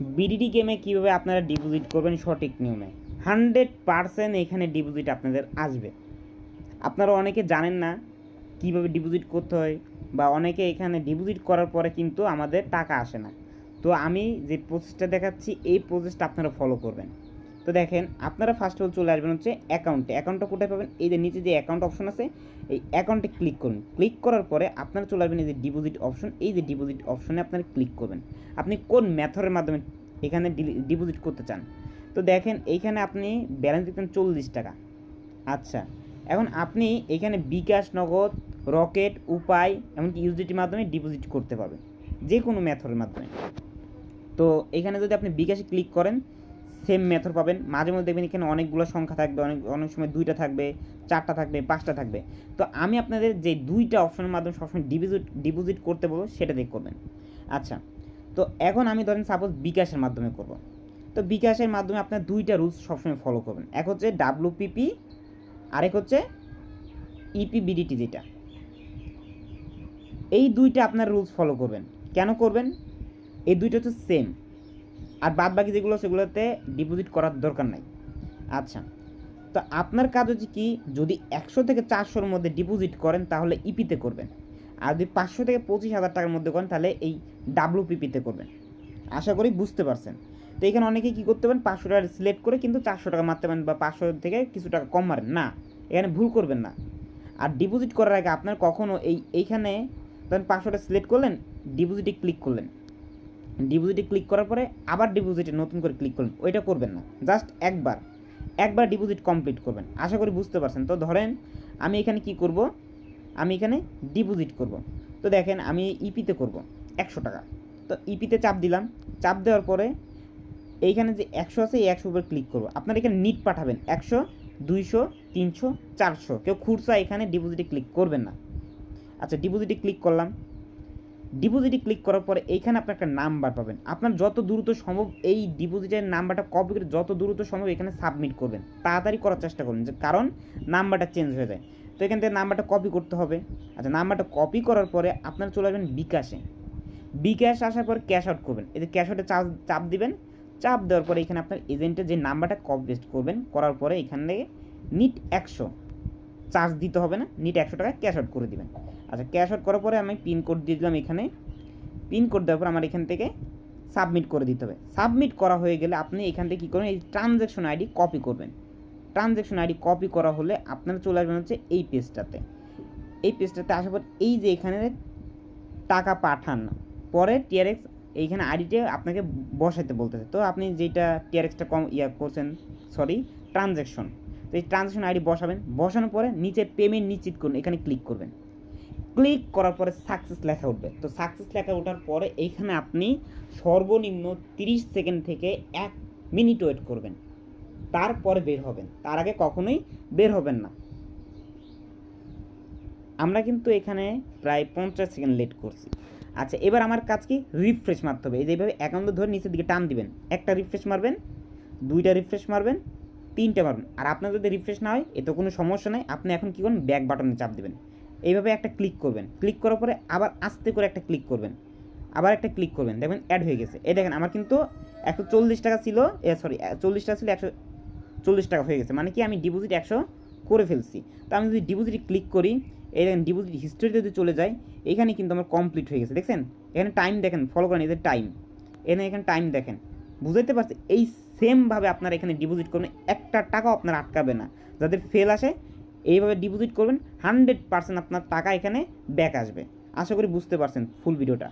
BDD গেমে কীভাবে আপনারা ডিপোজিট করবেন সঠিক নিয়মে? হান্ড্রেড পারসেন্ট এখানে ডিপোজিট আপনাদের আসবে। আপনারা অনেকে জানেন না কীভাবে ডিপোজিট করতে হয়, বা অনেকে এখানে ডিপোজিট করার পরে কিন্তু আমাদের টাকা আসে না। তো আমি যে প্রসেসটা দেখাচ্ছি, এই প্রসেসটা আপনারা ফলো করবেন। তো দেখেন, আপনারা ফার্স্ট অল চলে আসবেন হচ্ছে অ্যাকাউন্টে অ্যাকাউন্টটা কোথায় পাবেন? এই যে নিচে যে অ্যাকাউন্ট অপশন আছে, এই অ্যাকাউন্টে ক্লিক করুন। ক্লিক করার পরে আপনারা চলে আসবেন এই যে ডিপোজিট অপশন এই যে ডিপোজিট অপশনে আপনারা ক্লিক করবেন। আপনি কোন মেথডের মাধ্যমে এখানে ডিপোজিট করতে চান? তো দেখেন, এইখানে আপনি ব্যালেন্স দিতেন চল্লিশ টাকা। আচ্ছা এখন আপনি এখানে বিকাশ, নগদ, রকেট, উপায়, এমনকি ইউজিটির মাধ্যমে ডিপোজিট করতে পারবেন। যে কোনো মেথডের মাধ্যমে। তো এখানে যদি আপনি বিকাশে ক্লিক করেন সেম মেথড পাবেন। মাঝে মধ্যে দেখবেন এখানে অনেকগুলো সংখ্যা থাকবে, অনেক অনেক সময় দুইটা থাকবে, চারটা থাকবে, পাঁচটা থাকবে। তো আমি আপনাদের যে দুইটা অপশনের মাধ্যমে সবসময় ডিপোজিট ডিপোজিট করতে বলব, সেটা দিয়ে করবেন। আচ্ছা তো এখন আমি ধরেন সাপোজ বিকাশের মাধ্যমে করব। তো বিকাশের মাধ্যমে আপনার দুইটা রুলস সবসময় ফলো করবেন। এক হচ্ছে ডাব্লুপিপি আরেক হচ্ছে E ইপিবিডিটি যেটা। এই দুইটা আপনার রুলস ফলো করবেন। কেন করবেন? এই দুইটা হচ্ছে সেম আর বাদ বাকি যেগুলো সেগুলোতে ডিপোজিট করার দরকার নাই। আচ্ছা তো আপনার কাজ হচ্ছে কি, যদি একশো থেকে চারশোর মধ্যে ডিপোজিট করেন, তাহলে ইপিতে করবেন। আর যদি পাঁচশো থেকে পঁচিশ হাজার টাকার মধ্যে করেন, তাহলে এই ডাব্লুপিপিতে করবেন। আশা করি বুঝতে পারছেন। তো এখানে অনেকে কী করতে পারেন, পাঁচশো টাকা সিলেক্ট করে কিন্তু চারশো টাকা মারতে পারেন বা পাঁচশো থেকে কিছু টাকা কম মারেন। না, এখানে ভুল করবেন না। আর ডিপোজিট করার আগে আপনার কখনও এই, এইখানে ধরেন পাঁচশোটা সিলেক্ট করলেন ডিপোজিটে ক্লিক করলেন। ডিপোজিটে ক্লিক করার পরে আবার ডিপোজিটে নতুন করে ক্লিক করলেন। ওইটা করবেন না। জাস্ট একবার। একবার ডিপোজিট কমপ্লিট করবেন। আশা করি বুঝতে পারছেন। তো ধরেন আমি এখানে কি করব? আমি এখানে ডিপোজিট করব। তো দেখেন আমি ইপিতে করব একশো টাকা। তো ইপিতে চাপ দিলাম। চাপ দেওয়ার পরে এইখানে যে একশো আছে, এই একশো উপর ক্লিক করব। আপনার এখানে নিট পাঠাবেন। একশো, দুইশো, তিনশো, চারশো। কেউ খুরসা এখানে ডিপোজিটে ক্লিক করবেন না। আচ্ছা ডিপোজিটে ক্লিক করলাম। ডিপোজিটে ক্লিক করার পরে এইখানে আপনার একটা নাম্বার পাবেন। আপনার যত দ্রুত সম্ভব এই ডিপোজিটের নাম্বারটা কপি করে যত দ্রুত সম্ভব এখানে সাবমিট করবেন। তাড়াতাড়ি করার চেষ্টা করবেন যে কারণ নাম্বারটা চেঞ্জ হয়ে যায়। তো এখান থেকে নাম্বারটা কপি করতে হবে। আচ্ছা নাম্বারটা কপি করার পরে আপনার চলে আসবেন বিকাশে। বিকাশ আসার পর ক্যাশ আউট করবেন। এতে ক্যাশ আউটে চাপ চাপ দিবেন। চাপ দেওয়ার পরে এখানে আপনার এজেন্টের যে নাম্বারটা কপি পেস্ট করবেন, করার পরে এখান থেকে নিট একশো। চার্জ দিতে হবে না, নিট একশো টাকা ক্যাশ আউট করে দিবেন। আচ্ছা ক্যাশ আউট করার পরে আমি পিন কোড দিয়ে দিলাম এখানে। পিন কোড দেওয়ার পর আমার এখান থেকে সাবমিট করে দিতে হবে। সাবমিট করা হয়ে গেলে আপনি এখান থেকে কী করবেন? এই ট্রানজ্যাকশন আইডি কপি করবেন। ট্রানজ্যাকশন আইডি কপি করা হলে আপনারা চলে আসবেন হচ্ছে এই পেজটাতে এই পেজটাতে আসার পর এই যে এখানে টাকা পাঠান, পরে টিআরএক্স এইখানে আইডিটা আপনাকে বসাইতে বলতেছে। তো আপনি যেটা টিআরএক্সটা কম ইয়া করছেন সরি ট্রানজ্যাকশন তো এই ট্রানজ্যাকশন আইডি বসাবেন। বসানোর পরে নিচে পেমেন্ট নিশ্চিত করুন, এখানে ক্লিক করবেন। ক্লিক করার পরে সাকসেস লেখা উঠবে। তো সাকসেস লেখা ওঠার পরে এইখানে আপনি সর্বনিম্ন তিরিশ সেকেন্ড থেকে এক মিনিট ওয়েট করবেন। তারপরে বের হবেন। তার আগে কখনোই বের হবেন না। আমরা কিন্তু এখানে প্রায় পঞ্চাশ সেকেন্ড লেট করছি। আচ্ছা এবার আমার কাজ কি? রিফ্রেশ মারতে হবে। এই যেভাবে অ্যাকাউন্ট ধরে নিচের দিকে টান দিবেন। একটা রিফ্রেশ মারবেন, দুইটা রিফ্রেশ মারবেন, তিনটে মারবেন। আর আপনার যদি রিফ্রেশ না হয়, এতে কোনো সমস্যা নেই। আপনি এখন কী করবেন ব্যাক বাটনে চাপ দিবেন। এইভাবে একটা ক্লিক করবেন। ক্লিক করার পরে আবার আস্তে করে একটা ক্লিক করবেন। আবার একটা ক্লিক করবেন। দেখবেন অ্যাড হয়ে গেছে। এই দেখেন, আমার কিন্তু একশো চল্লিশ টাকা ছিল, এ সরি চল্লিশ টাকা ছিল, একশো চল্লিশ টাকা হয়ে গেছে। মানে কি, আমি ডিপোজিট একশো করে ফেলছি। তো আমি যদি ডিপোজিট ক্লিক করি, এই দেখেন ডিপোজিট হিস্ট্রিতে যদি চলে যায় এখানে কিন্তু আমার কমপ্লিট হয়ে গেছে। দেখছেন? এখানে টাইম দেখেন ফলো করেন এদের টাইম এখানে এখানে টাইম দেখেন। বুঝতে পারছি, এই সেমভাবে আপনারা এখানে ডিপোজিট করবেন একটা টাকাও আপনার আটকাবে না। যাদের ফেল আসে এইভাবে ডিপোজিট করবেন হান্ড্রেড পার্সেন্ট আপনার টাকা এখানে ব্যাক আসবে। আশা করি বুঝতে পারছেন ফুল ভিডিওটা